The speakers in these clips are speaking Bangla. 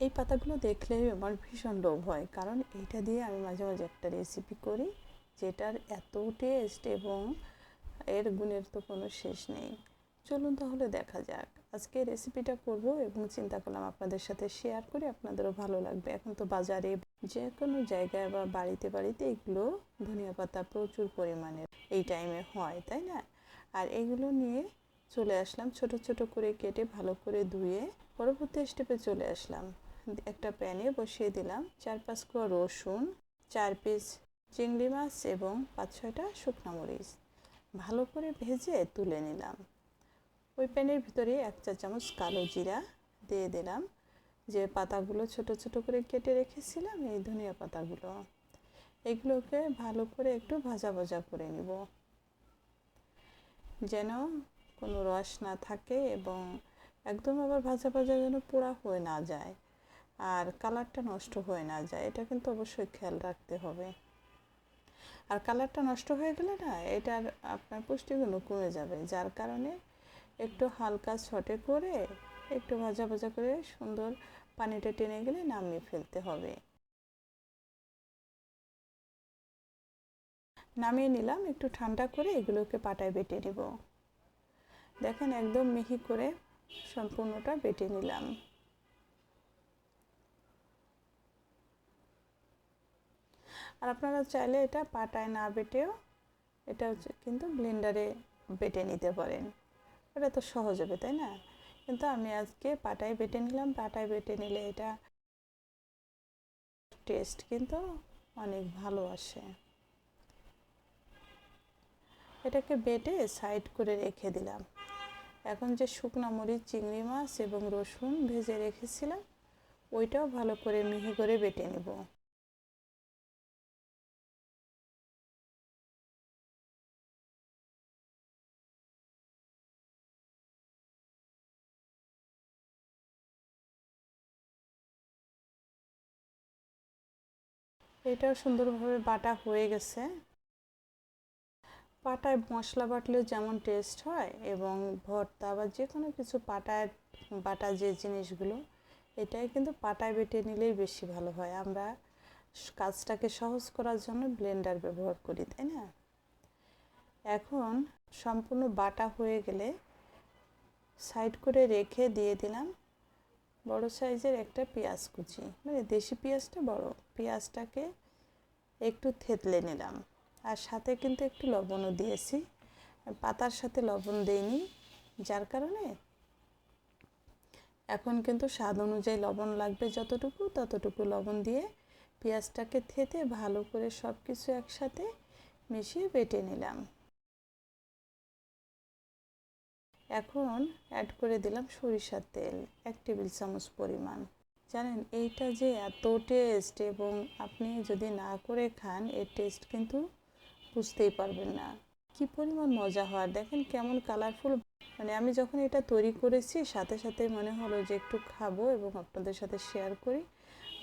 এই পাতাগুলো দেখলে আমার ভীষণ লোভ হয়। কারণ এইটা দিয়ে আমি মাঝে মাঝে একটা রেসিপি করি, যেটার এত টেস্ট এবং এর গুণের তো কোনো শেষ নেই। চলুন তাহলে দেখা যাক। আজকে রেসিপিটা করব এবং চিন্তা করলাম আপনাদের সাথে শেয়ার করে আপনাদেরও ভালো লাগবে। এখন তো বাজারে যে কোনো জায়গায় বা বাড়িতে বাড়িতে এগুলো ধনিয়া পাতা প্রচুর পরিমাণে এই টাইমে হয়, তাই না? আর এগুলো নিয়ে চলে আসলাম ছোট ছোট করে কেটে ভালো করে ধুয়ে পরবর্তী স্টেপে চলে আসলাম। একটা প্যানে বসিয়ে দিলাম চার পাঁচ কোয়া রসুন, চার পিস চিংড়ি মাছ এবং পাঁচ ছয়টা শুকনো মরিচ। ভালো করে ভেজে তুলে নিলাম। ওই প্যানের ভিতরে এক চা চামচ কালো জিরা দিয়ে দিলাম। যে পাতাগুলো ছোট ছোট করে কেটে রেখেছিলাম, এই ধনিয়া পাতাগুলো। এগুলোকে ভালো করে একটু ভাজা ভাজা করে নিব। যেন কোনো রস না থাকে এবং একদম আবার ভাজা ভাজা যেন পোড়া হয়ে না যায়। আর কালারটা নষ্ট হয়ে না যায়, এটা কিন্তু অবশ্যই খেয়াল রাখতে হবে। আর কালারটা নষ্ট হয়ে গেলে না, এটার আপনার পুষ্টিগুণ কমে যাবে, যার কারণে একটু হালকা ছটে করে একটু ভাজা ভাজা করে সুন্দর পানিটা টেনে গেলে নামিয়ে ফেলতে হবে। নামিয়ে নিলাম, একটু ঠান্ডা করে এগুলোকে পাটায় বেটে নেব। দেখেন, একদম মিহি করে সম্পূর্ণটা বেটে নিলাম। আর আপনারা চাইলে এটা পাটায় না বেটেও এটা হচ্ছে কিন্তু ব্লেন্ডারে বেটে নিতে পারেন। এটা তো সহজ হবে, তাই না? কিন্তু আমি আজকে পাটায় বেটে নিলাম, পাটায় বেটে নিলে এটা টেস্ট কিন্তু অনেক ভালো আসে। এটাকে বেটে সাইড করে রেখে দিলাম। এখন যে শুকনো মরিচ, চিংড়ি মাছ এবং রসুন ভেজে রেখেছিলাম, ওইটাও ভালো করে মিহি করে বেটে নেব। এটাও সুন্দরভাবে বাটা হয়ে গেছে। পাটায় মশলা বাটলেও যেমন টেস্ট হয় এবং ভর্তা বা যে কোনো কিছু পাটায় বাটা যে জিনিসগুলো, এটাই কিন্তু পাটায় বেটে নিলেই বেশি ভালো হয়। আমরা কাজটাকে সহজ করার জন্য ব্লেন্ডার ব্যবহার করি, তাই না? এখন সম্পূর্ণ বাটা হয়ে গেলে সাইড করে রেখে দিয়ে দিলাম বড় সাইজের একটা পেঁয়াজ কুচি। মানে দেশি পেঁয়াজটা বড়। পেঁয়াজটাকে একটু থেতলে নিলাম। আর সাথে কিন্তু একটু লবণও দিয়েছি। পাতার সাথে লবণ দেইনি। যার কারণে এখন কিন্তু স্বাদ অনুযায়ী লবণ লাগবে যতটুকু, ততটুকু লবণ দিয়ে পেঁয়াজটাকে থেতে ভালো করে সব কিছু একসাথে মিশিয়ে বেটে নিলাম। এখন অ্যাড করে দিলাম সরিষার তেল, এক টেবিল চামচ পরিমাণ। জানেন, এইটা যে এত টেস্ট এবং আপনি যদি না করে খান, এর টেস্ট কিন্তু বুঝতেই পারবেন না। কি পরিমাণ মজা হয়, দেখেন কেমন কালারফুল মানে আমি যখন এটা তৈরি করেছি, সাথে সাথে মনে হলো যে একটু খাব এবং আপনাদের সাথে শেয়ার করি।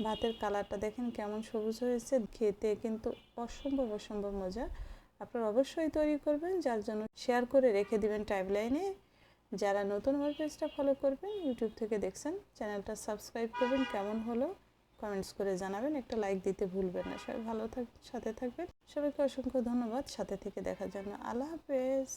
ভাতের কালারটা দেখেন কেমন সবুজ হয়েছে, খেতে কিন্তু অসম্ভব অসম্ভব মজা। আপনারা অবশ্যই তৈরি করবেন, যার জন্য শেয়ার করে রেখে দিবেন টাইমলাইনে যারা নতুন আমার পেজটা ফলো করবেন ইউটিউব থেকে দেখছেন চ্যানেলটা সাবস্ক্রাইব করবেন, কেমন হলো কমেন্টস করে জানাবেন, একটা লাইক দিতে ভুলবেন না। সবাই ভালো থাক, সাথে থাকবেন। সবাইকে অসংখ্য ধন্যবাদ। সাথে থেকে দেখার জন্য আল্লাহ হাফেজ।